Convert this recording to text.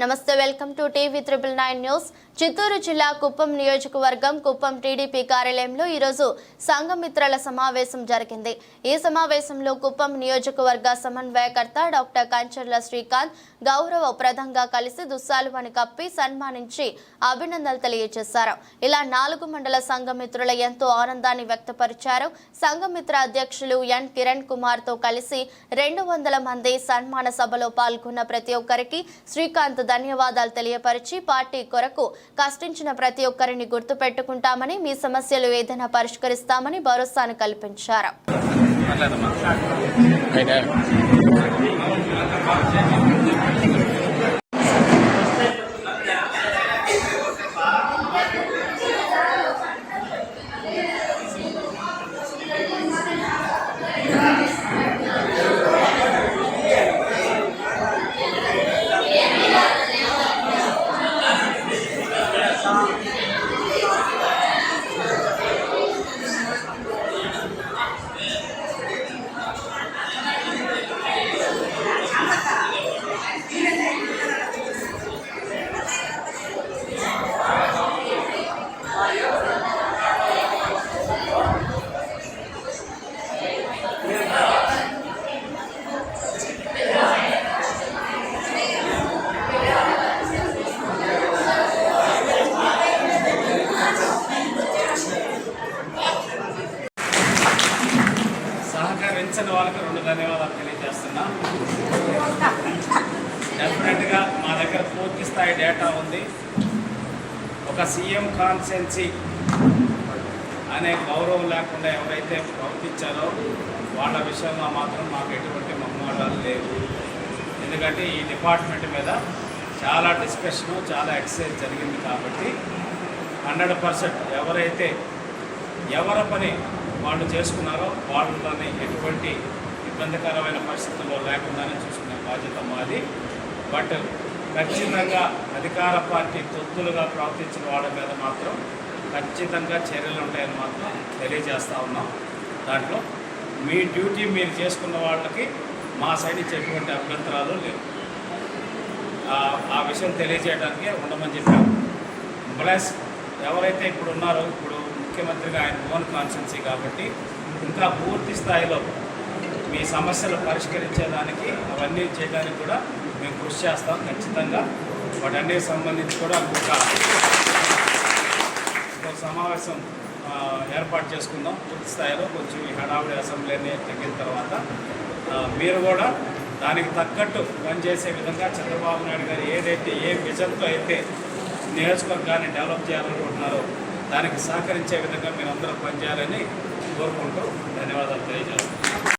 నమస్తే welcome to TV triple nine news. Chittoor జిల్లా కుప్పం నియోజకవర్గం కుప్పం టీడీపీ కార్యాలయంలో ఈరోజు సంఘమిత్రుల సమావేశం జరిగింది. ఈ సమావేశంలో కుప్పం నియోజకవర్గ సమన్వయకర్త డాక్టర్ కంచర్ల శ్రీకాంత్ గౌరవ ప్రదంగా కలిసి దుస్సాలువని కప్పి సన్మానించి అభినందనలు తెలియజేశారు. ఇలా నాలుగు మండల సంఘమిత్రుల ఎంతో ఆనందాన్ని వ్యక్తపరిచారు. సంఘమిత్ర అధ్యక్షులు ఎన్ కిరణ్ కుమార్తో కలిసి రెండు వందల మంది సన్మాన సభలో పాల్గొన్న ప్రతి ఒక్కరికి శ్రీకాంత్ ధన్యవాదాలు తెలియపరిచి పార్టీ కొరకు కష్టించిన ప్రతి ఒక్కరిని గుర్తు పెట్టుకుంటామని మీ సమస్యలు ఏదైనా పరిష్కరిస్తామని భరోసాను కల్పించారు. ఇచ్చిన వాళ్ళకి రెండు ధన్యవాదాలు తెలియజేస్తున్నా. డెఫినెట్గా మా దగ్గర పూర్తి స్థాయి డేటా ఉంది. ఒక సీఎం కాన్సెన్సీ అనే గౌరవం లేకుండా ఎవరైతే ప్రవర్తించారో వాళ్ళ విషయంలో మాత్రం మాకు ఎటువంటి మొహమాటాలు లేవు. ఎందుకంటే ఈ డిపార్ట్మెంట్ మీద చాలా డిస్కషను చాలా ఎక్సర్సైజ్ జరిగింది కాబట్టి హండ్రెడ్ పర్సెంట్ ఎవరైతే ఎవరి పని వాళ్ళు చేసుకున్నారో వాళ్ళని ఎటువంటి ఇబ్బందికరమైన పరిస్థితుల్లో లేకుండానే చూసుకునే బాధ్యత మాది. బట్ ఖచ్చితంగా అధికార పార్టీ తొత్తులుగా ప్రవర్తించిన వాళ్ళ మీద మాత్రం ఖచ్చితంగా చర్యలు ఉంటాయని మాత్రం తెలియజేస్తూ ఉన్నాం. దాంట్లో మీ డ్యూటీ మీరు చేసుకున్న వాళ్ళకి మా సైడ్ నుంచి అభ్యంతరాలు లేవు. ఆ- విషయం తెలియజేయడానికి ఉండమని చెప్పాము ప్లస్ ఎవరైతే ఇప్పుడు ఉన్నారో ఇప్పుడు ముఖ్యమంత్రిగా ఆయన ఓన్ కాన్స్టెన్సీ కాబట్టి ఇంకా పూర్తి స్థాయిలో మీ సమస్యలు పరిష్కరించేదానికి అవన్నీ చేయడానికి కూడా మేము కృషి చేస్తాం ఖచ్చితంగా. వాటన్నిటికి సంబంధించి కూడా ఒక సమావేశం ఏర్పాటు చేసుకుందాం. పూర్తి స్థాయిలో కొంచెం ఈ హడావుడి అసెంబ్లీని తగ్గిన తర్వాత మీరు కూడా దానికి తగ్గట్టు పనిచేసే విధంగా చంద్రబాబు నాయుడు గారు ఏదైతే ఏ విజన్తో అయితే నియోజకవర్గాన్ని డెవలప్ చేయాలనుకుంటున్నారో దానికి సహకరించే విధంగా మీరందరూ పనిచేయాలని కోరుకుంటూ ధన్యవాదాలు తెలియజేస్తున్నాను.